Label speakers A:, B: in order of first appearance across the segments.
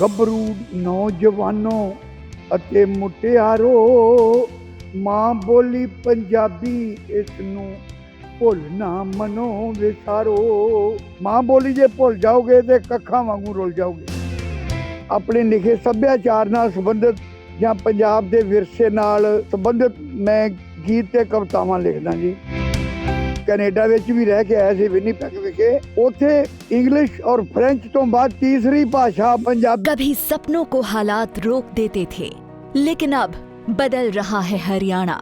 A: ਗੱਭਰੂ ਨੌਜਵਾਨੋ ਅਤੇ ਮੁਟਿਆਰੋ, ਮਾਂ ਬੋਲੀ ਪੰਜਾਬੀ ਇਸ ਨੂੰ ਭੁੱਲ ਨਾ ਮਨੋ ਵਿਸਾਰੋ। ਮਾਂ ਬੋਲੀ ਜੇ ਭੁੱਲ ਜਾਓਗੇ ਤੇ ਕੱਖਾਂ ਵਾਂਗੂ ਰੁੱਲ ਜਾਓਗੇ। ਆਪਣੇ ਲਿਖੇ ਸੱਭਿਆਚਾਰ ਨਾਲ ਸੰਬੰਧਿਤ ਜਾਂ ਪੰਜਾਬ ਦੇ ਵਿਰਸੇ ਨਾਲ ਸੰਬੰਧਿਤ ਮੈਂ ਗੀਤ ਤੇ ਕਵਿਤਾਵਾਂ ਲਿਖਦਾ ਜੀ। ਕੈਨੇਡਾ ਵਿੱਚ ਵੀ ਰਹਿ ਕੇ ਆਇਆ ਸੀ ਵਿਨੀਪੈਗ ਵਿਖੇ ਉੱਥੇ ਇੰਗਲਿਸ਼ ਔਰ ਫ੍ਰੈਂਚ ਤੋਂ ਬਾਅਦ ਤੀਸਰੀ ਭਾਸ਼ਾ ਪੰਜਾਬੀ
B: कभी सपनों को हालात रोक देते थे लेकिन अब बदल रहा है हरियाणा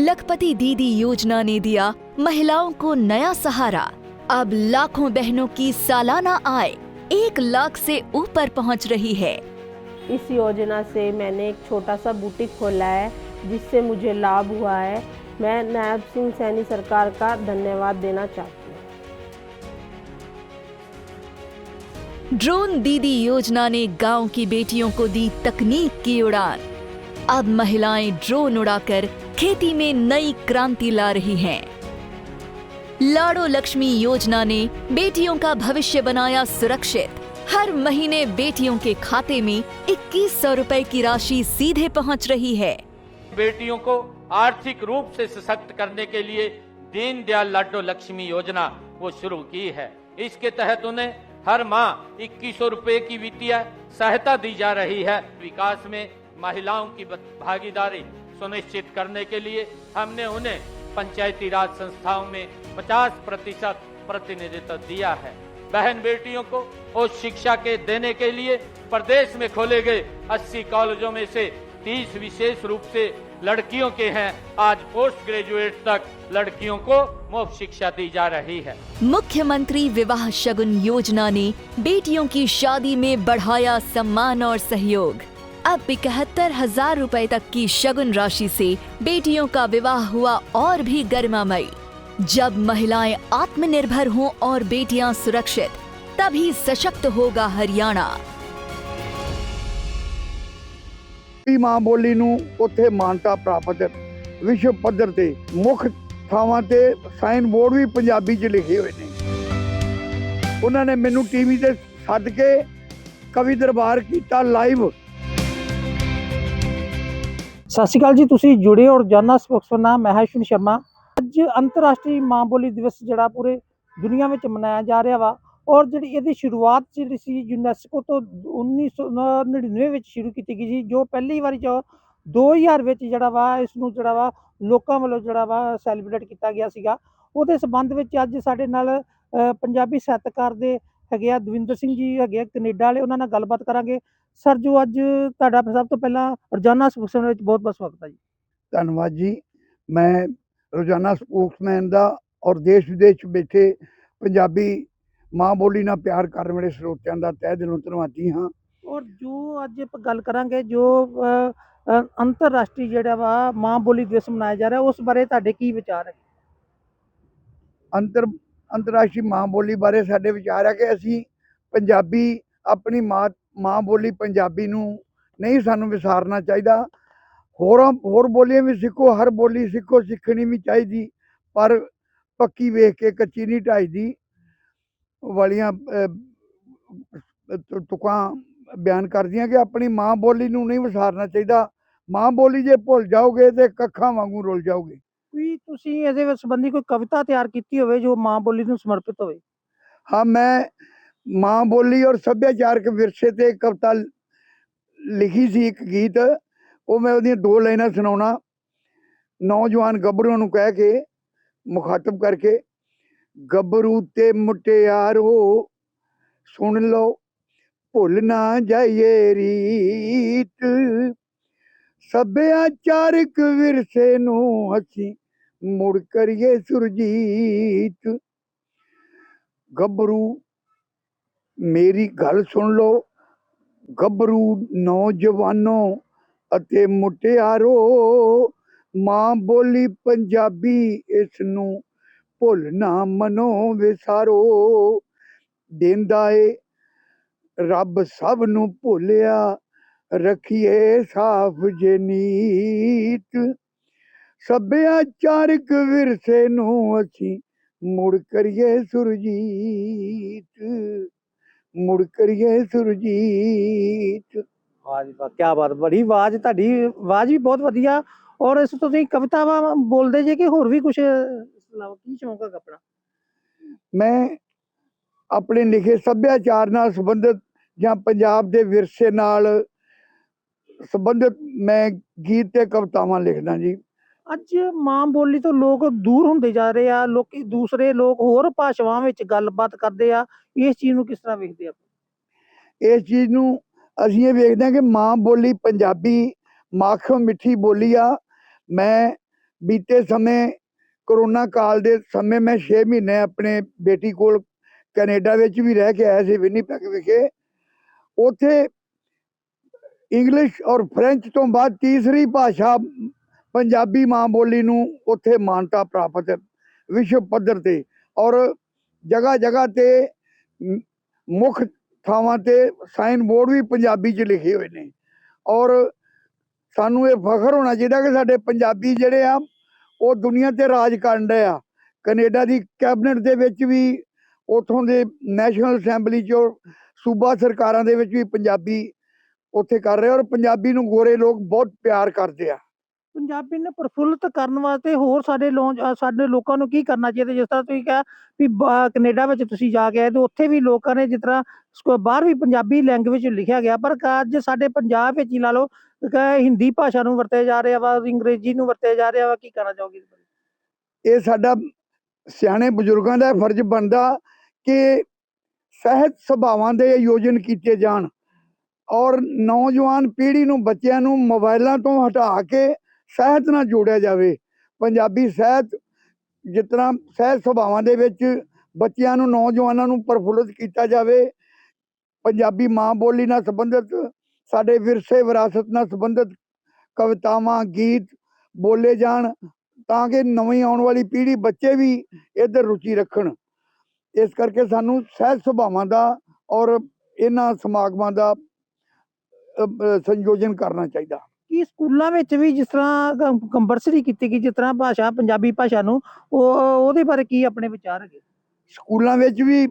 B: लखपति दीदी योजना ने दिया महिलाओं को नया सहारा अब लाखों बहनों की सालाना आय एक लाख से ऊपर पहुंच रही है
C: इस योजना से मैंने एक छोटा सा बुटीक खोला है जिससे मुझे लाभ हुआ है मैं नायब सिंह सैनी सरकार का धन्यवाद देना चाहती हूँ।
B: ड्रोन दीदी योजना ने गाँव की बेटियों को दी तकनीक की उड़ान। अब महिलाएँ ड्रोन उड़ाकर खेती में नई क्रांति ला रही हैं। लाड़ो लक्ष्मी योजना ने बेटियों का भविष्य बनाया सुरक्षित। हर महीने बेटियों के खाते में इक्कीस सौ रूपए की राशि सीधे पहुँच रही है।
D: बेटियों को आर्थिक रूप से सशक्त करने के लिए दीनदयाल लाडो लक्ष्मी योजना वो शुरू की है। इसके तहत उन्हें हर माह इक्कीस रूपए की वित्तीय सहायता दी जा रही है। विकास में महिलाओं की भागीदारी सुनिश्चित करने के लिए हमने उन्हें पंचायती राज संस्थाओं में 50 प्रतिशत प्रतिनिधित्व दिया है। बहन बेटियों को उच्च शिक्षा के देने के लिए प्रदेश में खोले गए 80 कॉलेजों में से 30 विशेष रूप से लड़कियों के हैं। आज पोस्ट ग्रेजुएट तक लड़कियों को मुफ़्त शिक्षा दी जा रही है।
B: मुख्यमंत्री विवाह शगुन योजना ने बेटियों की शादी में बढ़ाया सम्मान और सहयोग। अब इकहत्तर हज़ार रूपए तक की शगुन राशि से बेटियों का विवाह हुआ और भी गरिमामयी। जब महिलाएँ आत्मनिर्भर हों और बेटियाँ सुरक्षित, तभी सशक्त होगा हरियाणा।
A: ਪੰਜਾਬੀ ਮਾਂ ਬੋਲੀ ਨੂੰ ਉੱਥੇ ਮਾਨਤਾ ਪ੍ਰਾਪਤ ਵਿਸ਼ਵ ਪੱਧਰ ਤੇ ਮੁੱਖ ਥਾਵਾਂ ਤੇ ਸਾਈਨ ਬੋਰਡ ਵੀ ਪੰਜਾਬੀ 'ਚ ਲਿਖੇ ਹੋਏ ਨੇ। ਉਹਨਾਂ ਨੇ ਮੈਨੂੰ ਟੀਵੀ ਤੇ ਸੱਦ ਕੇ ਕਵੀ ਦਰਬਾਰ ਕੀਤਾ ਲਾਈਵ।
E: ਸਤਿ ਸ਼੍ਰੀ ਅਕਾਲ ਜੀ, ਤੁਸੀਂ ਜੁੜੇ ਹੋ ਰੋਜ਼ਾਨਾ ਸਪੋਕਸਮੈਨ ਮੈਂ ਹਾਂ ਸ਼ਰਮਾ। ਅੱਜ ਅੰਤਰਰਾਸ਼ਟਰੀ ਮਾਂ ਬੋਲੀ ਦਿਵਸ ਜਿਹੜਾ ਪੂਰੇ ਦੁਨੀਆ ਵਿੱਚ ਮਨਾਇਆ ਜਾ ਰਿਹਾ ਵਾ। ਔਰ ਜਿਹੜੀ ਇਹਦੀ ਸ਼ੁਰੂਆਤ ਜਿਹੜੀ ਸੀ ਯੂਨੈਸਕੋ ਤੋਂ 1999 ਵਿੱਚ ਸ਼ੁਰੂ ਕੀਤੀ ਗਈ ਸੀ, ਜੋ ਪਹਿਲੀ ਵਾਰੀ ਜੋ 2000 ਵਿੱਚ ਜਿਹੜਾ ਵਾ ਇਸ ਨੂੰ ਜਿਹੜਾ ਵਾ ਲੋਕਾਂ ਵੱਲੋਂ ਜਿਹੜਾ ਵਾ ਸੈਲੀਬ੍ਰੇਟ ਕੀਤਾ ਗਿਆ ਸੀਗਾ। ਉਹਦੇ ਸਬੰਧ ਵਿੱਚ ਅੱਜ ਸਾਡੇ ਨਾਲ ਪੰਜਾਬੀ ਸਾਹਿਤਕਾਰ ਦੇ ਹੈਗੇ ਆ ਦਵਿੰਦਰ ਸਿੰਘ ਜੀ, ਹੈਗੇ ਆ ਕੈਨੇਡਾ ਵਾਲੇ, ਉਹਨਾਂ ਨਾਲ ਗੱਲਬਾਤ ਕਰਾਂਗੇ। ਸਰ, ਜੋ ਅੱਜ ਤੁਹਾਡਾ ਸਭ ਤੋਂ ਪਹਿਲਾਂ ਰੋਜ਼ਾਨਾ ਸਪੋਕਸਮੈਨ ਵਿੱਚ ਬਹੁਤ ਬਹੁਤ ਸਵਾਗਤ ਹੈ ਜੀ।
A: ਧੰਨਵਾਦ ਜੀ। ਮੈਂ ਰੋਜ਼ਾਨਾ ਸਪੋਕਸਮੈਨ ਦਾ ਔਰ ਦੇਸ਼ ਵਿਦੇਸ਼ ਬੈਠੇ ਪੰਜਾਬੀ ਮਾਂ ਬੋਲੀ ਨਾਲ ਪਿਆਰ ਕਰਨ ਵਾਲੇ ਸਰੋਤਿਆਂ ਦਾ ਤਹਿ ਦਿਲੋਂ ਧੰਨਵਾਦੀ ਹਾਂ।
E: ਔਰ ਜੋ ਅੱਜ ਆਪਾਂ ਗੱਲ ਕਰਾਂਗੇ ਜੋ ਅੰਤਰਰਾਸ਼ਟਰੀ ਜਿਹੜਾ ਵਾ ਮਾਂ ਬੋਲੀ ਦਿਵਸ ਮਨਾਇਆ ਜਾ ਰਿਹਾ ਉਸ ਬਾਰੇ ਤੁਹਾਡੇ ਕੀ ਵਿਚਾਰ ਹੈ?
A: ਅੰਤਰ ਅੰਤਰਰਾਸ਼ਟਰੀ ਮਾਂ ਬੋਲੀ ਬਾਰੇ ਸਾਡੇ ਵਿਚਾਰ ਹੈ ਕਿ ਅਸੀਂ ਪੰਜਾਬੀ ਆਪਣੀ ਮਾਂ ਮਾਂ ਬੋਲੀ ਪੰਜਾਬੀ ਨੂੰ ਨਹੀਂ ਸਾਨੂੰ ਵਿਸਾਰਨਾ ਚਾਹੀਦਾ। ਹੋਰਾਂ ਹੋਰ ਬੋਲੀਆਂ ਵੀ ਸਿੱਖੋ ਹਰ ਬੋਲੀ ਸਿੱਖੋ ਸਿੱਖਣੀ ਵੀ ਚਾਹੀਦੀ ਪਰ ਪੱਕੀ ਵੇਖ ਕੇ ਕੱਚੀ ਨਹੀਂ ਢਾਈਦੀ। ਵਾਲੀਆਂ ਤੁਕਾਂ ਬਿਆਨ ਕਰਦੀਆਂ ਕਿ ਆਪਣੀ ਮਾਂ ਬੋਲੀ ਨੂੰ ਨਹੀਂ ਵਿਸਾਰਨਾ ਚਾਹੀਦਾ। ਮਾਂ ਬੋਲੀ ਜੇ ਭੁੱਲ ਜਾਓਗੇ ਤੇ ਕੱਖਾਂ ਵਾਂਗੂ ਰੁੱਲ ਜਾਓਗੇ।
E: ਕੋਈ ਤੁਸੀਂ ਇਹਦੇ ਸੰਬੰਧੀ ਕੋਈ ਕਵਿਤਾ ਤਿਆਰ ਕੀਤੀ ਹੋਵੇ ਜੋ ਮਾਂ ਬੋਲੀ ਨੂੰ ਸਮਰਪਿਤ ਹੋਵੇ?
A: ਹਾਂ ਮੈਂ ਮਾਂ ਬੋਲੀ ਔਰ ਸੱਭਿਆਚਾਰਕ ਵਿਰਸੇ ਤੇ ਕਵਿਤਾ ਲਿਖੀ ਸੀ ਇੱਕ ਗੀਤ। ਉਹ ਮੈਂ ਉਹਦੀਆਂ ਦੋ ਲਾਈਨਾਂ ਸੁਣਾਉਣਾ। ਨੌਜਵਾਨ ਗੱਭਰੂਆਂ ਨੂੰ ਕਹਿ ਕੇ ਮੁਖਾਤਬ ਕਰਕੇ ਗੱਭਰੂ ਤੇ ਮੁਟਿਆਰੋ, ਸੁਣ ਲਓ, ਭੁੱਲ ਨਾ ਜਾਈਏ ਰੀਤ। ਸੱਭਿਆਚਾਰਕ ਵਿਰਸੇ ਨੂੰ ਅਸੀਂ ਮੁੜ ਕਰੀਏ ਸੁਰਜੀਤ। ਗੱਭਰੂ, ਮੇਰੀ ਗੱਲ ਸੁਣ ਲਓ, ਗੱਭਰੂ ਨੌਜਵਾਨੋ ਅਤੇ ਮੁਟਿਆਰੋ, ਮਾਂ ਬੋਲੀ ਪੰਜਾਬੀ ਇਸ ਨੂੰ ਭੁੱਲ ਨਾ ਮਨੋ ਵਿਸਾਰੋ। ਦਿੰਦਾ ਏ, ਰੱਬ ਸਭ ਨੂੰ ਭੁੱਲਿਆ, ਰੱਖੀਏ ਸਾਫ਼ ਜੇ ਨੀਤ। ਸੱਭਿਆਚਾਰਕ ਵਿਰਸੇ ਨੂੰ ਅਸੀਂ ਮੁੜ ਕਰੀਏ ਸੁਰਜੀਤ। ਮੁੜ ਕਰੀਏ ਸੁਰਜੀਤ।
E: ਵਾਹ ਜੀ ਵਾਹ ਕੀ ਬਾਤ, ਬੜੀ ਆਵਾਜ਼, ਤੁਹਾਡੀ ਆਵਾਜ਼ ਵੀ ਬਹੁਤ ਵਧੀਆ। ਔਰ ਇਸ ਤੁਸੀਂ ਕਵਿਤਾਵਾਂ ਬੋਲਦੇ ਜੇ ਕਿ ਹੋਰ ਵੀ ਕੁਝ ਇਲਾਵਾ ਕੀ ਸ਼ੌਂਕ ਹੈ ਆਪਣਾ?
A: ਮੈਂ ਆਪਣੇ ਲਿਖੇ ਸੱਭਿਆਚਾਰ ਨਾਲ ਸੰਬੰਧਿਤ ਜਾਂ ਪੰਜਾਬ ਦੇ ਵਿਰਸੇ ਨਾਲ ਸੰਬੰਧਿਤ ਮੈਂ ਗੀਤ ਤੇ ਕਵਿਤਾਵਾਂ ਲਿਖਦਾ ਜੀ।
E: ਅੱਜ ਮਾਂ ਬੋਲੀ ਤੋਂ ਲੋਕ ਦੂਰ ਹੁੰਦੇ ਜਾ ਰਹੇ ਆ ਲੋਕੀ ਦੂਸਰੇ ਲੋਕ ਹੋਰ ਭਾਸ਼ਾਵਾਂ ਵਿੱਚ ਗੱਲਬਾਤ ਕਰਦੇ ਆ। ਇਸ ਚੀਜ਼ ਨੂੰ ਕਿਸ ਤਰ੍ਹਾਂ ਵੇਖਦੇ ਆ
A: ਇਸ ਚੀਜ਼ ਨੂੰ ਅਸੀਂ ਇਹ ਵੇਖਦੇ ਹਾਂ ਕਿ ਮਾਂ ਬੋਲੀ ਪੰਜਾਬੀ ਮਾਖੋ ਮਿੱਠੀ ਬੋਲੀ ਆ। ਮੈਂ ਬੀਤੇ ਸਮੇਂ ਕਰੋਨਾ ਕਾਲ ਦੇ ਸਮੇਂ ਮੈਂ 6 ਮਹੀਨੇ ਆਪਣੇ ਬੇਟੀ ਕੋਲ ਕੈਨੇਡਾ ਵਿੱਚ ਵੀ ਰਹਿ ਕੇ ਆਇਆ ਸੀ ਵਿਨੀਪੈਗ ਵਿਖੇ। ਉੱਥੇ ਇੰਗਲਿਸ਼ ਔਰ ਫ੍ਰੈਂਚ ਤੋਂ ਬਾਅਦ ਤੀਸਰੀ ਭਾਸ਼ਾ ਪੰਜਾਬੀ ਮਾਂ ਬੋਲੀ ਨੂੰ ਉੱਥੇ ਮਾਨਤਾ ਪ੍ਰਾਪਤ ਹੈ ਵਿਸ਼ਵ ਪੱਧਰ ਤੇ ਔਰ ਜਗ੍ਹਾ ਜਗ੍ਹਾ ਤੇ ਮੁੱਖ ਥਾਵਾਂ ਤੇ ਸਾਈਨ ਬੋਰਡ ਵੀ ਪੰਜਾਬੀ 'ਚ ਲਿਖੇ ਹੋਏ ਨੇ। ਔਰ ਸਾਨੂੰ ਇਹ ਫਖਰ ਹੋਣਾ ਚਾਹੀਦਾ ਕਿ ਸਾਡੇ ਪੰਜਾਬੀ ਜਿਹੜੇ ਆ ਉਹ ਦੁਨੀਆ ਤੇ ਰਾਜ ਕਰਨ ਆ। ਕੈਨੇਡਾ ਦੀ ਕੈਬਨਿਟ ਦੇ ਵਿੱਚ ਵੀ, ਉਥੋਂ ਦੇ ਨੈਸ਼ਨਲ ਅਸੈਂਬਲੀ 'ਚ ਸੂਬਾ ਸਰਕਾਰਾਂ ਦੇ ਵਿੱਚ ਵੀ ਪੰਜਾਬੀ ਉੱਥੇ ਕਰ ਰਹੇ ਔਰ ਪੰਜਾਬੀ ਨੂੰ ਗੋਰੇ ਲੋਕ ਬਹੁਤ ਪਿਆਰ ਕਰਦੇ ਆ।
E: ਪੰਜਾਬੀ ਨੂੰ ਪ੍ਰਫੁੱਲਤ ਕਰਨ ਵਾਸਤੇ ਹੋਰ ਸਾਡੇ ਸਾਡੇ ਲੋਕਾਂ ਨੂੰ ਕੀ ਕਰਨਾ ਚਾਹੀਦਾ? ਜਿਸ ਤਰ੍ਹਾਂ ਤੁਸੀਂ ਕਿਹਾ ਵੀ ਬਾ- ਕੈਨੇਡਾ ਵਿੱਚ ਤੁਸੀਂ ਜਾ ਕੇ ਆਏ ਤੇ ਉੱਥੇ ਵੀ ਲੋਕਾਂ ਨੇ ਜਿਸ ਤਰ੍ਹਾਂ ਬਾਹਰ ਵੀ ਪੰਜਾਬੀ ਲੈਂਗੁਏਜ ਲਿਖਿਆ ਗਿਆ, ਪਰ ਅੱਜ ਸਾਡੇ ਪੰਜਾਬ ਵਿੱਚ ਹੀ ਲਾ ਲਓ ਕਿ ਹਿੰਦੀ ਭਾਸ਼ਾ ਨੂੰ ਵਰਤਿਆ ਜਾ ਰਿਹਾ ਵਾ, ਅੰਗਰੇਜ਼ੀ ਨੂੰ ਵਰਤਿਆ ਜਾ ਰਿਹਾ ਵਾ, ਕੀ ਕਹਿਣਾ ਚਾਹੋਗੇ
A: ਇਹ ਸਾਡਾ ਸਿਆਣੇ ਬਜ਼ੁਰਗਾਂ ਦਾ ਫਰਜ਼ ਬਣਦਾ ਕਿ ਸਹਿਤ ਸੁਭਾਵਾਂ ਦੇ ਆਯੋਜਨ ਕੀਤੇ ਜਾਣ ਔਰ ਨੌਜਵਾਨ ਪੀੜ੍ਹੀ ਨੂੰ ਬੱਚਿਆਂ ਨੂੰ ਮੋਬਾਈਲਾਂ ਤੋਂ ਹਟਾ ਕੇ ਸਹਿਤ ਨਾਲ ਜੋੜਿਆ ਜਾਵੇ। ਪੰਜਾਬੀ ਸਹਿਤ ਜਿਸ ਤਰ੍ਹਾਂ ਸਹਿਤ ਸੁਭਾਵਾਂ ਦੇ ਵਿੱਚ ਬੱਚਿਆਂ ਨੂੰ, ਨੌਜਵਾਨਾਂ ਨੂੰ ਪ੍ਰਫੁੱਲਿਤ ਕੀਤਾ ਜਾਵੇ, ਪੰਜਾਬੀ ਮਾਂ ਬੋਲੀ ਨਾਲ ਸੰਬੰਧਿਤ ਸਾਡੇ ਵਿਰਸੇ ਵਿਰਾਸਤ ਨਾਲ ਸੰਬੰਧਿਤ ਕਵਿਤਾਵਾਂ ਗੀਤ ਬੋਲੇ ਜਾਣ ਤਾਂ ਕਿ ਨਵੀਂ ਆਉਣ ਵਾਲੀ ਪੀੜ੍ਹੀ ਬੱਚੇ ਵੀ ਇੱਧਰ ਰੁਚੀ ਰੱਖਣ। ਇਸ ਕਰਕੇ ਸਾਨੂੰ ਸਹਿਜ ਸੁਭਾਵਾਂ ਦਾ ਔਰ ਇਹਨਾਂ ਸਮਾਗਮਾਂ ਦਾ ਸੰਯੋਜਨ ਕਰਨਾ ਚਾਹੀਦਾ।
E: ਕੀ ਸਕੂਲਾਂ ਵਿੱਚ ਵੀ ਜਿਸ ਤਰ੍ਹਾਂ ਕੰਪਲਸਰੀ ਕੀਤੀ ਗਈ ਜਿਸ ਤਰ੍ਹਾਂ ਭਾਸ਼ਾ ਪੰਜਾਬੀ ਭਾਸ਼ਾ ਨੂੰ ਉਹ ਉਹਦੇ ਬਾਰੇ ਕੀ ਆਪਣੇ ਵਿਚਾਰ ਹੈਗੇ?
A: ਸਕੂਲਾਂ ਵਿੱਚ ਵੀ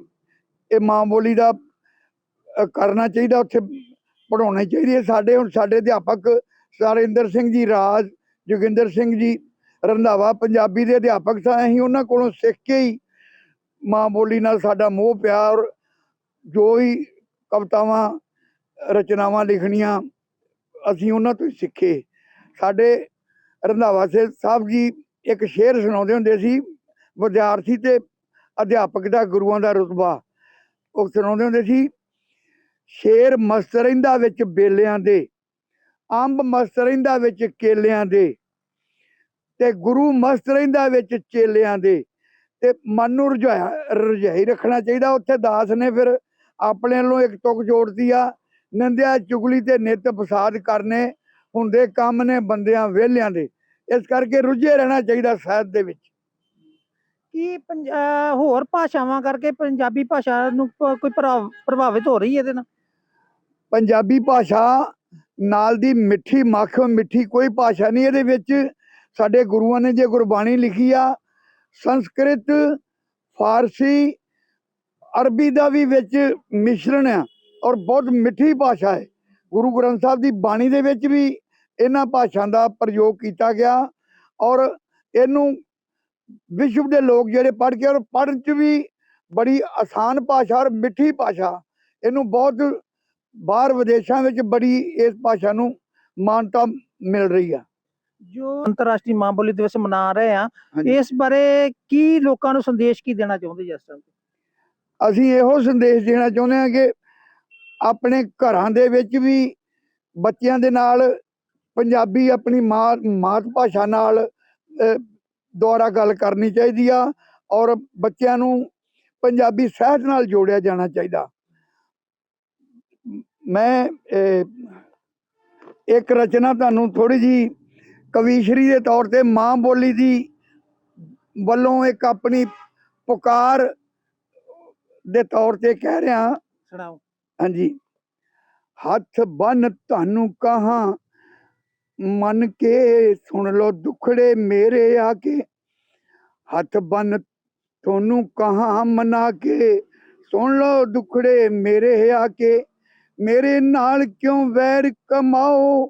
A: ਇਹ ਮਾਂ ਬੋਲੀ ਦਾ ਕਰਨਾ ਚਾਹੀਦਾ ਉੱਥੇ ਪੜਾਉਣੀ ਚਾਹੀਦੀ ਹੈ ਸਾਡੇ ਹੁਣ ਸਾਡੇ ਅਧਿਆਪਕ ਸਰਿੰਦਰ ਸਿੰਘ ਜੀ, ਰਾਜ ਜੋਗਿੰਦਰ ਸਿੰਘ ਜੀ, ਰੰਧਾਵਾ ਪੰਜਾਬੀ ਦੇ ਅਧਿਆਪਕ ਸਨ ਅਸੀਂ ਉਹਨਾਂ ਕੋਲੋਂ ਸਿੱਖ ਕੇ ਹੀ ਮਾਂ ਬੋਲੀ ਨਾਲ ਸਾਡਾ ਮੋਹ ਪਿਆਰ, ਜੋ ਵੀ ਕਵਿਤਾਵਾਂ, ਰਚਨਾਵਾਂ ਲਿਖਣੀਆਂ, ਅਸੀਂ ਉਹਨਾਂ ਤੋਂ ਹੀ ਸਿੱਖੇ। ਸਾਡੇ ਰੰਧਾਵਾ ਸੇ ਸਾਹਿਬ ਜੀ ਇੱਕ ਸ਼ੇਰ ਸੁਣਾਉਂਦੇ ਹੁੰਦੇ ਸੀ, ਵਿਦਿਆਰਥੀ ਤੇ ਅਧਿਆਪਕ ਦਾ ਗੁਰੂਆਂ ਦਾ ਰੁਤਬਾ। ਉਹ ਸੁਣਾਉਂਦੇ ਹੁੰਦੇ ਸੀ ਸ਼ੇਰ ਮਸਤ ਰਹਿੰਦਾ ਵਿੱਚ ਬੇਲਿਆਂ ਦੇ, ਅੰਬ ਮਸਤ ਰਹਿੰਦਾ ਵਿੱਚ ਕੇਲਿਆਂ ਦੇ ਤੇ ਗੁਰੂ ਮਸਤ ਰਹਿੰਦਾ ਵਿੱਚ ਚੇਲਿਆਂ ਦੇ ਤੇ ਮਨ ਨੂੰ ਰੁਝਾਇਆ, ਰੁਝਾਈ ਰੱਖਣਾ ਚਾਹੀਦਾ। ਉੱਥੇ ਦਾਸ ਨੇ ਫਿਰ ਆਪਣੇ ਵੱਲੋਂ ਇੱਕ ਤੁਕ ਜੋੜਦੀ ਆ, ਨਿੰਦਿਆ, ਚੁਗਲੀ ਤੇ ਨਿਤ ਫਸਾਦ ਕਰਨੇ ਹੁੰਦੇ ਕੰਮ ਨੇ ਬੰਦਿਆਂ ਵਿਹਲਿਆਂ ਦੇ। ਇਸ ਕਰਕੇ ਰੁੱਝੇ ਰਹਿਣਾ ਚਾਹੀਦਾ ਸਾਹਿਤ ਦੇ ਵਿੱਚ।
E: ਕੀ ਪੰਜ- ਹੋਰ ਭਾਸ਼ਾਵਾਂ ਕਰਕੇ ਪੰਜਾਬੀ ਭਾਸ਼ਾ ਨੂੰ ਕੋਈ ਪ੍ਰਭਾਵਿਤ ਹੋ ਰਹੀ ਹੈ ਇਹਦੇ ਨਾਲ?
A: ਪੰਜਾਬੀ ਭਾਸ਼ਾ ਨਾਲ ਦੀ ਮਿੱਠੀ ਮੱਖ, ਮਿੱਠੀ ਕੋਈ ਭਾਸ਼ਾ ਨਹੀਂ ਇਹਦੇ ਵਿੱਚ। ਸਾਡੇ ਗੁਰੂਆਂ ਨੇ ਜੇ ਗੁਰਬਾਣੀ ਲਿਖੀ ਆ, ਸੰਸਕ੍ਰਿਤ, ਫਾਰਸੀ, ਅਰਬੀ ਦਾ ਵੀ ਵਿੱਚ ਮਿਸ਼ਰਣ ਆ ਔਰ ਬਹੁਤ ਮਿੱਠੀ ਭਾਸ਼ਾ ਹੈ। ਗੁਰੂ ਗ੍ਰੰਥ ਸਾਹਿਬ ਦੀ ਬਾਣੀ ਦੇ ਵਿੱਚ ਵੀ ਇਹਨਾਂ ਭਾਸ਼ਾ ਦਾ ਪ੍ਰਯੋਗ ਕੀਤਾ ਗਿਆ ਔਰ ਇਹਨੂੰ ਵਿਸ਼ਵ ਦੇ ਲੋਕ ਜਿਹੜੇ ਪੜ੍ਹ ਕੇ ਔਰ ਪੜ੍ਹਨ ਚ ਵੀ ਬੜੀ ਆਸਾਨ ਭਾਸ਼ਾ ਔਰ ਮਿੱਠੀ ਭਾਸ਼ਾ। ਇਹਨੂੰ ਬਹੁਤ ਬਾਹਰ ਵਿਦੇਸ਼ਾਂ ਵਿੱਚ ਬੜੀ ਇਸ ਭਾਸ਼ਾ ਨੂੰ ਮਾਨਤਾ ਮਿਲ ਰਹੀ ਆ।
E: ਜੋ ਅੰਤਰਰਾਸ਼ਟਰੀ ਮਾਂ ਬੋਲੀ ਦਿਵਸ ਮਨਾ ਰਹੇ ਆ। ਇਸ ਬਾਰੇ ਕੀ ਲੋਕਾਂ ਨੂੰ ਸੰਦੇਸ਼ ਕੀ ਦੇਣਾ ਚਾਹੁੰਦੇ ਜਿਸ ਤਰ੍ਹਾਂ
A: ਅਸੀਂ ਇਹੋ ਸੰਦੇਸ਼ ਦੇਣਾ ਚਾਹੁੰਦੇ ਹਾਂ ਕਿ ਆਪਣੇ ਘਰਾਂ ਦੇ ਵਿੱਚ ਵੀ ਬੱਚਿਆਂ ਦੇ ਨਾਲ ਪੰਜਾਬੀ ਆਪਣੀ ਮਾਂ ਮਾਤ ਭਾਸ਼ਾ ਨਾਲ ਦੁਆਰਾ ਗੱਲ ਕਰਨੀ ਚਾਹੀਦੀ ਆ ਔਰ ਬੱਚਿਆਂ ਨੂੰ ਪੰਜਾਬੀ ਸਾਹਿਤ ਨਾਲ ਜੋੜਿਆ ਜਾਣਾ ਚਾਹੀਦਾ। ਮੈਂ ਇੱਕ ਰਚਨਾ ਤੁਹਾਨੂੰ ਥੋੜੀ ਜੀ ਕਵੀਸ਼ਰੀ ਦੇ ਤੌਰ ਤੇ ਮਾਂ ਬੋਲੀ ਦੀ ਵੱਲੋਂ ਇੱਕ ਆਪਣੀ ਪੁਕਾਰ ਦੇ ਤੌਰ ਤੇ ਕਹਿ ਰਿਹਾ
E: ਸੁਣਾਓ।
A: ਹਾਂਜੀ। ਹੱਥ ਬੰਨ ਤੁਹਾਨੂੰ ਕਹਾਂ ਮਨ ਕੇ ਸੁਣ ਲੋ ਦੁਖੜੇ ਮੇਰੇ ਆ ਕੇ ਹੱਥ ਬੰਨ ਤੁਹਾਨੂੰ ਕਹਾਂ ਮਨਾ ਕੇ ਸੁਣ ਲੋ ਦੁਖੜੇ ਮੇਰੇ ਆ ਕੇ ਮੇਰੇ ਨਾਲ ਕਿਉਂ ਵੈਰ ਕਮਾਓ?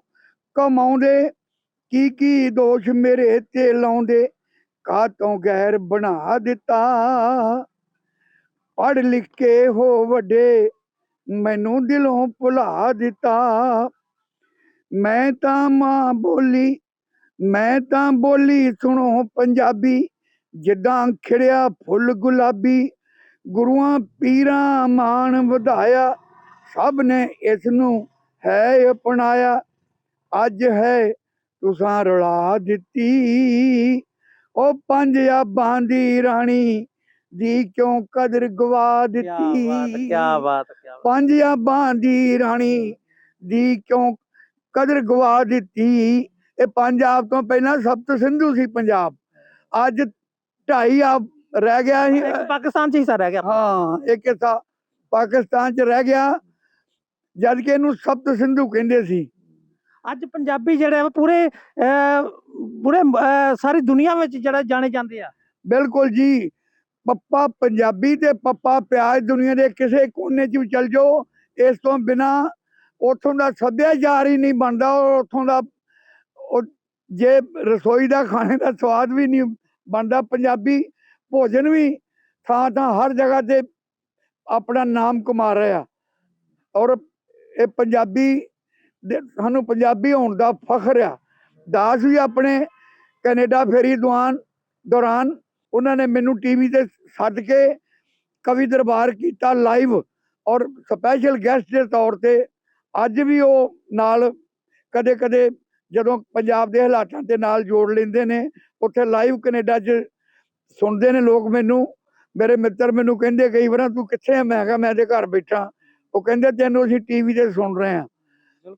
A: ਕਮਾਉਂਦੇ ਕੀ ਕੀ ਦੋਸ਼ ਮੇਰੇ ਤੇ ਲਾਉਂਦੇ? ਕਾਤੋਂ ਗੈਰ ਬਣਾ ਦਿੱਤਾ? ਪੜ੍ਹ ਲਿਖ ਕੇ ਹੋ ਵੱਡੇ, ਮੈਨੂੰ ਦਿਲੋਂ ਭੁਲਾ ਦਿੱਤਾ। ਮੈਂ ਤਾਂ ਮਾਂ ਬੋਲੀ, ਮੈਂ ਤਾਂ ਬੋਲੀ ਸੁਣੋ ਪੰਜਾਬੀ, ਜਿੱਦਾਂ ਖਿੜਿਆ ਫੁੱਲ ਗੁਲਾਬੀ। ਗੁਰੂਆਂ ਪੀਰਾਂ ਮਾਣ ਵਧਾਇਆ ਸਭ ਨੇ ਇਸ ਨੂੰ ਹੈ ਅਪਣਾਇਆ। ਅੱਜ ਹੈ ਤੁਸਾਂ ਰਲਾ ਦਿੱਤੀ। ਉਹ ਪੰਜਾਬਾਂ ਦੀ ਰਾਣੀ ਦੀ ਕਿਉਂ ਕਦਰ ਗਵਾ ਦਿੱਤੀ?
E: ਕੀ ਬਾਤ ਕੀ ਬਾਤ
A: ਪੰਜਾਬਾਂ ਦੀ ਰਾਣੀ ਦੀ ਕਿਉਂ ਕਦਰ ਗਵਾ ਦਿੱਤੀ? ਇਹ ਪੰਜਾਬ ਤੋਂ ਪਹਿਲਾਂ ਸਪਤ ਸਿੰਧੂ ਸੀ ਪੰਜਾਬ। ਅੱਜ ਢਾਈ ਆ ਰਹਿ ਗਿਆ ਸੀ।
E: ਪਾਕਿਸਤਾਨ ਚ ਹਿੱਸਾ ਰਹਿ ਗਿਆ।
A: ਹਾਂ ਇੱਕ ਹਿੱਸਾ ਪਾਕਿਸਤਾਨ ਚ ਰਹਿ ਗਿਆ। ਜਦ ਕਿ ਇਹਨੂੰ ਸਪਤ ਸਿੰਧੂ ਕਹਿੰਦੇ ਸੀ।
E: ਅੱਜ ਪੰਜਾਬੀ ਜਿਹੜੇ ਆ ਪੂਰੇ ਅਹ, ਪੂਰੇ ਅਹ, ਸਾਰੀ ਦੁਨੀਆ ਵਿੱਚ ਜਿਹੜਾ ਜਾਣੇ ਜਾਂਦੇ ਆ।
A: ਬਿਲਕੁਲ ਜੀ। ਪੱਪਾ ਪੰਜਾਬੀ ਤੇ ਪੱਪਾ ਪਿਆਜ਼ ਦੁਨੀਆ ਦੇ ਕਿਸੇ ਕੋਨੇ 'ਚ ਵੀ ਚਲ ਜਾਓ ਇਸ ਤੋਂ ਬਿਨਾ ਉਥੋਂ ਦਾ ਸੱਭਿਆਚਾਰ ਹੀ ਨਹੀਂ ਬਣਦਾ ਔਰ ਉਥੋਂ ਦਾ ਉਹ ਜੇ ਰਸੋਈ ਦਾ ਖਾਣੇ ਦਾ ਸਵਾਦ ਵੀ ਨਹੀਂ ਬਣਦਾ ਪੰਜਾਬੀ ਭੋਜਨ ਵੀ ਥਾਂ ਥਾਂ ਹਰ ਜਗ੍ਹਾ ਤੇ ਆਪਣਾ ਨਾਮ ਕਮਾ ਰਿਹਾ। ਔਰ ਇਹ ਪੰਜਾਬੀ ਦੇ- ਸਾਨੂੰ ਪੰਜਾਬੀ ਹੋਣ ਦਾ ਫਖਰ ਆ। ਦਾਸ ਵੀ ਆਪਣੇ ਕੈਨੇਡਾ ਫੇਰੀ ਦੁਆਨ ਦੌਰਾਨ ਉਹਨਾਂ ਨੇ ਮੈਨੂੰ ਟੀਵੀ ਤੇ ਸੱਦ ਕੇ ਕਵੀ ਦਰਬਾਰ ਕੀਤਾ ਲਾਈਵ ਔਰ ਸਪੈਸ਼ਲ ਗੈਸਟ ਦੇ ਤੌਰ ਤੇ ਅੱਜ ਵੀ ਉਹ ਨਾਲ ਕਦੇ ਕਦੇ ਜਦੋਂ ਪੰਜਾਬ ਦੇ ਹਾਲਾਤਾਂ ਦੇ ਨਾਲ ਜੋੜ ਲੈਂਦੇ ਨੇ, ਉੱਥੇ ਲਾਈਵ ਕੈਨੇਡਾ 'ਚ ਸੁਣਦੇ ਨੇ ਲੋਕ ਮੈਨੂੰ। ਮੇਰੇ ਮਿੱਤਰ ਮੈਨੂੰ ਕਹਿੰਦੇ ਕਈ ਵਾਰ, ਤੂੰ ਕਿੱਥੇ ਆ? ਮੈਂ ਕਿਹਾ, ਮੈਂ ਤੇ ਘਰ ਬੈਠਾ। ਉਹ ਕਹਿੰਦੇ ਤੈਨੂੰ ਅਸੀਂ ਟੀਵੀ ਤੇ ਸੁਣ ਰਹੇ ਹਾਂ।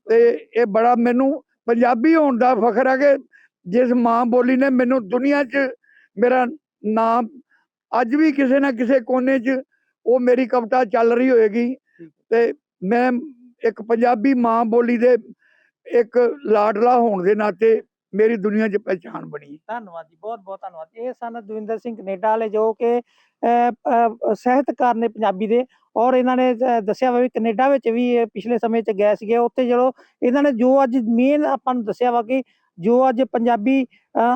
A: ਤੇ ਇਹ ਬੜਾ ਮੈਨੂੰ ਪੰਜਾਬੀ ਹੋਣ ਦਾ ਫਖਰ ਹੈ ਕਿ ਜਿਸ ਮਾਂ ਬੋਲੀ ਨੇ ਮੈਨੂੰ ਦੁਨੀਆ 'ਚ ਮੇਰਾ ਨਾਮ ਅੱਜ ਵੀ ਕਿਸੇ ਨਾ ਕਿਸੇ ਕੋਨੇ 'ਚ ਉਹ ਮੇਰੀ ਕਵਿਤਾ ਚੱਲ ਰਹੀ ਹੋਏਗੀ। ਤੇ ਮੈਂ ਇੱਕ ਪੰਜਾਬੀ ਮਾਂ ਬੋਲੀ ਦੇ ਇੱਕ ਲਾਡਲਾ ਹੋਣ ਦੇ ਨਾਤੇ ਮੇਰੀ ਦੁਨੀਆ 'ਚ ਪਹਿਚਾਣ ਬਣੀ
E: ਧੰਨਵਾਦ ਜੀ ਬਹੁਤ ਬਹੁਤ ਧੰਨਵਾਦ। ਇਹ ਸਨ ਦਵਿੰਦਰ ਸਿੰਘ ਕੈਨੇਡਾ ਵਾਲੇ ਜੋ ਕਿ ਅਹ, ਸਾਹਿਤਕਾਰ ਨੇ ਪੰਜਾਬੀ ਦੇ ਔਰ ਇਹਨਾਂ ਨੇ ਦੱਸਿਆ ਵਾ ਵੀ ਕੈਨੇਡਾ ਵਿੱਚ ਵੀ ਪਿਛਲੇ ਸਮੇਂ 'ਚ ਗਏ ਸੀਗੇ। ਉੱਥੇ ਜਦੋਂ ਇਹਨਾਂ ਨੇ ਜੋ ਅੱਜ ਮੇਨ ਆਪਾਂ ਨੂੰ ਦੱਸਿਆ ਵਾ ਕਿ ਜੋ ਅੱਜ ਪੰਜਾਬੀ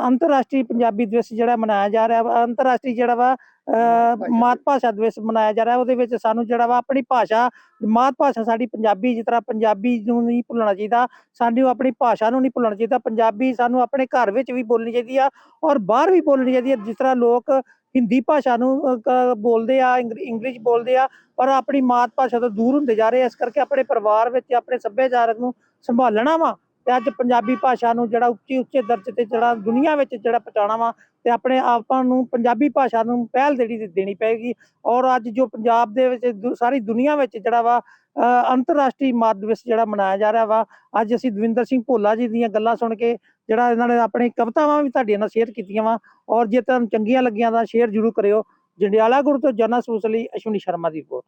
E: ਅੰਤਰਰਾਸ਼ਟਰੀ ਪੰਜਾਬੀ ਦਿਵਸ ਜਿਹੜਾ ਮਨਾਇਆ ਜਾ ਰਿਹਾ ਵਾ ਅੰਤਰਰਾਸ਼ਟਰੀ ਜਿਹੜਾ ਵਾ ਮਾਤ ਭਾਸ਼ਾ ਦਿਵਸ ਮਨਾਇਆ ਜਾ ਰਿਹਾ ਉਹਦੇ ਵਿੱਚ ਸਾਨੂੰ ਜਿਹੜਾ ਵਾ ਆਪਣੀ ਭਾਸ਼ਾ ਮਾਤ ਭਾਸ਼ਾ ਸਾਡੀ ਪੰਜਾਬੀ ਜਿਸ ਤਰ੍ਹਾਂ ਪੰਜਾਬੀ ਨੂੰ ਨਹੀਂ ਭੁੱਲਣਾ ਚਾਹੀਦਾ ਸਾਨੂੰ ਆਪਣੀ ਭਾਸ਼ਾ ਨੂੰ ਨਹੀਂ ਭੁੱਲਣਾ ਚਾਹੀਦਾ ਪੰਜਾਬੀ ਸਾਨੂੰ ਆਪਣੇ ਘਰ ਵਿੱਚ ਵੀ ਬੋਲਣੀ ਚਾਹੀਦੀ ਆ ਔਰ ਬਾਹਰ ਵੀ ਬੋਲਣੀ ਚਾਹੀਦੀ ਹੈ ਜਿਸ ਤਰ੍ਹਾਂ ਲੋਕ ਹਿੰਦੀ ਭਾਸ਼ਾ ਨੂੰ ਬੋਲਦੇ ਆ ਇੰਗ- ਇੰਗਲਿਸ਼ ਬੋਲਦੇ ਆ ਪਰ ਆਪਣੀ ਮਾਤ ਭਾਸ਼ਾ ਤੋਂ ਦੂਰ ਹੁੰਦੇ ਜਾ ਰਹੇ ਆ ਇਸ ਕਰਕੇ ਆਪਣੇ ਪਰਿਵਾਰ ਵਿੱਚ ਆਪਣੇ ਸੱਭਿਆਚਾਰਕ ਨੂੰ ਸੰਭਾਲਣਾ ਵਾ ਤੇ ਅੱਜ ਪੰਜਾਬੀ ਭਾਸ਼ਾ ਨੂੰ ਜਿਹੜਾ ਉੱਚੀ ਉੱਚੇ ਦਰਜੇ ਤੇ ਜਿਹੜਾ ਦੁਨੀਆ ਵਿੱਚ ਜਿਹੜਾ ਪਹੁੰਚਾਉਣਾ ਵਾ ਤੇ ਆਪਣੇ ਆਪਾਂ ਨੂੰ ਪੰਜਾਬੀ ਭਾਸ਼ਾ ਨੂੰ ਪਹਿਲ ਦੇਣੀ ਦੇਣੀ ਪਏਗੀ। ਔਰ ਅੱਜ ਜੋ ਪੰਜਾਬ ਦੇ ਵਿੱਚ ਦੁ- ਸਾਰੀ ਦੁਨੀਆ ਵਿੱਚ ਜਿਹੜਾ ਵਾ ਅੰਤਰਰਾਸ਼ਟਰੀ ਮਾਤ ਦਿਵਸ ਜਿਹੜਾ ਮਨਾਇਆ ਜਾ ਰਿਹਾ ਵਾ, ਅੱਜ ਅਸੀਂ ਦਵਿੰਦਰ ਸਿੰਘ ਭੋਲਾ ਜੀ ਦੀਆਂ ਗੱਲਾਂ ਸੁਣ ਕੇ ਜਿਹੜਾ ਇਹਨਾਂ ਨੇ ਆਪਣੀ ਕਵਿਤਾਵਾਂ ਵੀ ਤੁਹਾਡੇ ਨਾਲ ਸ਼ੇਅਰ ਕੀਤੀਆਂ ਵਾ। ਔਰ ਜੇ ਤੁਹਾਨੂੰ ਚੰਗੀਆਂ ਲੱਗੀਆਂ ਤਾਂ ਸ਼ੇਅਰ ਜ਼ਰੂਰ ਕਰਿਓ। ਜੰਡਿਆਲਾ ਗੁਰੂ ਤੋਂ ਜਨਰਲ ਸੂਸ ਅਸ਼ਵਨੀ ਸ਼ਰਮਾ ਦੀ ਰਿਪੋਰਟ।